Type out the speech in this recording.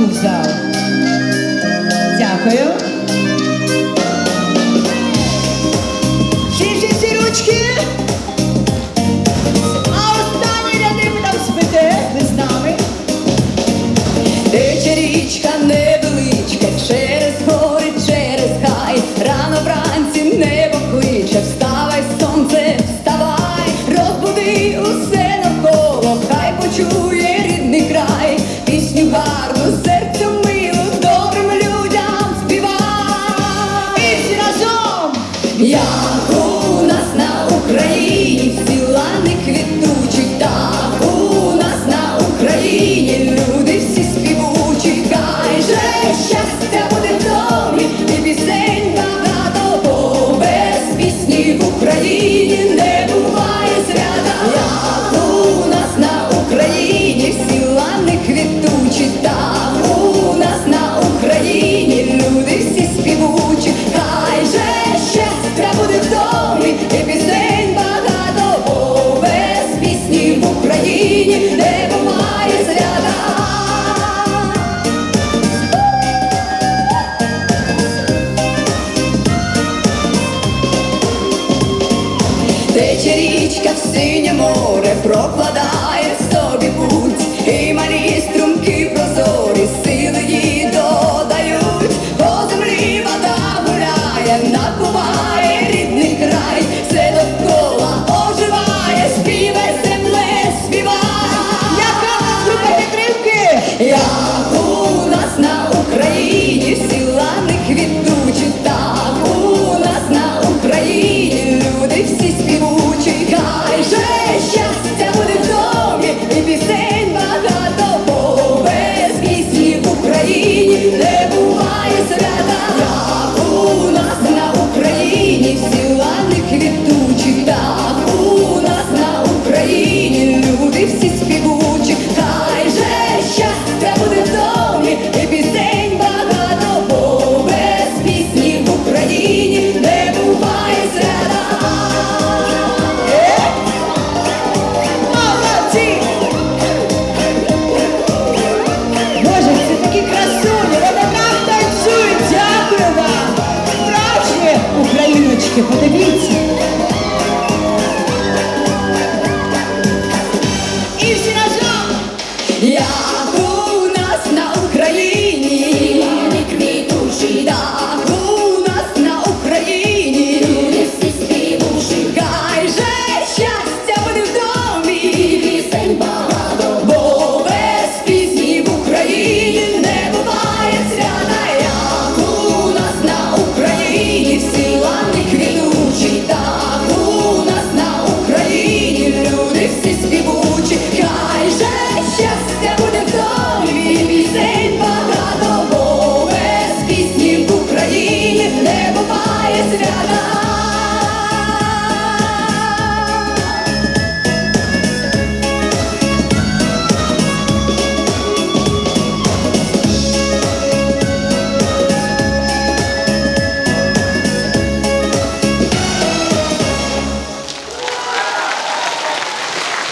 яку взяв. Дякую. Ручки. А останні ряди ви спите, ви з нами. Тече річка не. як у нас на Україні сіла не квіту. Україні не буває свята.